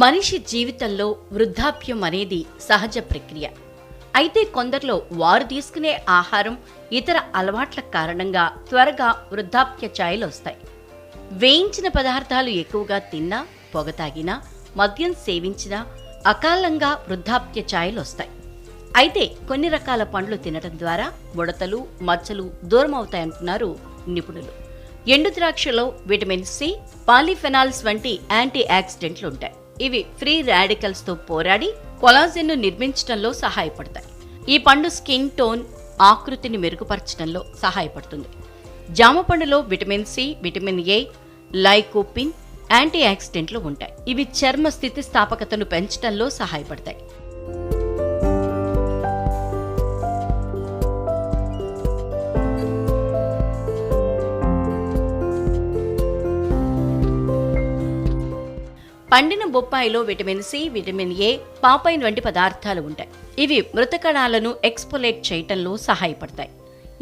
మనిషి జీవితంలో వృద్ధాప్యం అనేది సహజ ప్రక్రియ. అయితే కొందరిలో వారు తీసుకునే ఆహారం ఇతర అలవాట్ల కారణంగా త్వరగా వృద్ధాప్య ఛాయలు వస్తాయి. వేయించిన పదార్థాలు ఎక్కువగా తిన్నా పొగ తాగినా మద్యం సేవించినా అకాలంగా వృద్ధాప్య ఛాయలు వస్తాయి. అయితే కొన్ని రకాల పండ్లు తినడం ద్వారా ముడతలు మచ్చలు దూరం అవుతాయంటున్నారు నిపుణులు. ఎండు ద్రాక్షలో విటమిన్ సి పాలిఫెనాల్స్ వంటి యాంటీ ఆక్సిడెంట్లు ఉంటాయి. ఇవి ఫ్రీ రాడికల్స్తో పోరాడి కొలాజిన్ను నిర్మించడంలో సహాయపడతాయి. ఈ పండు స్కిన్ టోన్ ఆకృతిని మెరుగుపరచడంలో సహాయపడుతుంది. జామ పండులో vitamin C vitamin A lycopene anti ఆక్సిడెంట్లు ఉంటాయి. ఇవి చర్మ స్థితిస్థాపకతను పెంచడంలో సహాయపడతాయి. పండిన బొప్పాయిలో vitamin C vitamin A papain వంటి పదార్థాలు ఉంటాయి. ఇవి మృత కణాలను ఎక్స్పోలేట్ చేయటంలో సహాయపడతాయి.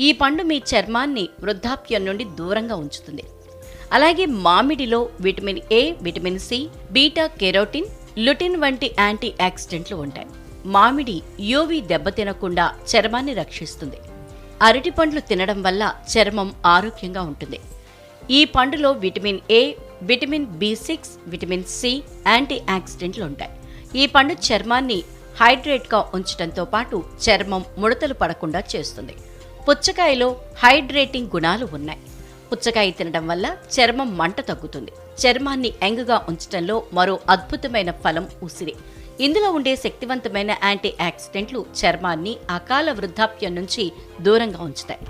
ఈ పండు మీ చర్మాన్ని వృద్ధాప్యం నుండి దూరంగా ఉంచుతుంది. అలాగే మామిడిలో vitamin A vitamin C beta carotene lutein వంటి యాంటీ యాక్సిడెంట్లు ఉంటాయి. మామిడి యూవి దెబ్బతినకుండా చర్మాన్ని రక్షిస్తుంది. అరటి పండ్లు తినడం వల్ల చర్మం ఆరోగ్యంగా ఉంటుంది. ఈ పండులో vitamin A vitamin B six vitamin C anti ఆక్సిడెంట్లు ఉంటాయి ఈ పండు చర్మాన్ని హైడ్రేట్గా ఉంచడంతో పాటు చర్మం ముడతలు పడకుండా చేస్తుంది. పుచ్చకాయలో హైడ్రేటింగ్ గుణాలు ఉన్నాయి. పుచ్చకాయ తినడం వల్ల చర్మం మంట తగ్గుతుంది. చర్మాన్ని యంగ్గా ఉంచడంలో మరో అద్భుతమైన ఫలం ఉసిరి. ఇందులో ఉండే శక్తివంతమైన యాంటీ ఆక్సిడెంట్లు చర్మాన్ని అకాల వృద్ధాప్యం నుంచి దూరంగా ఉంచుతాయి.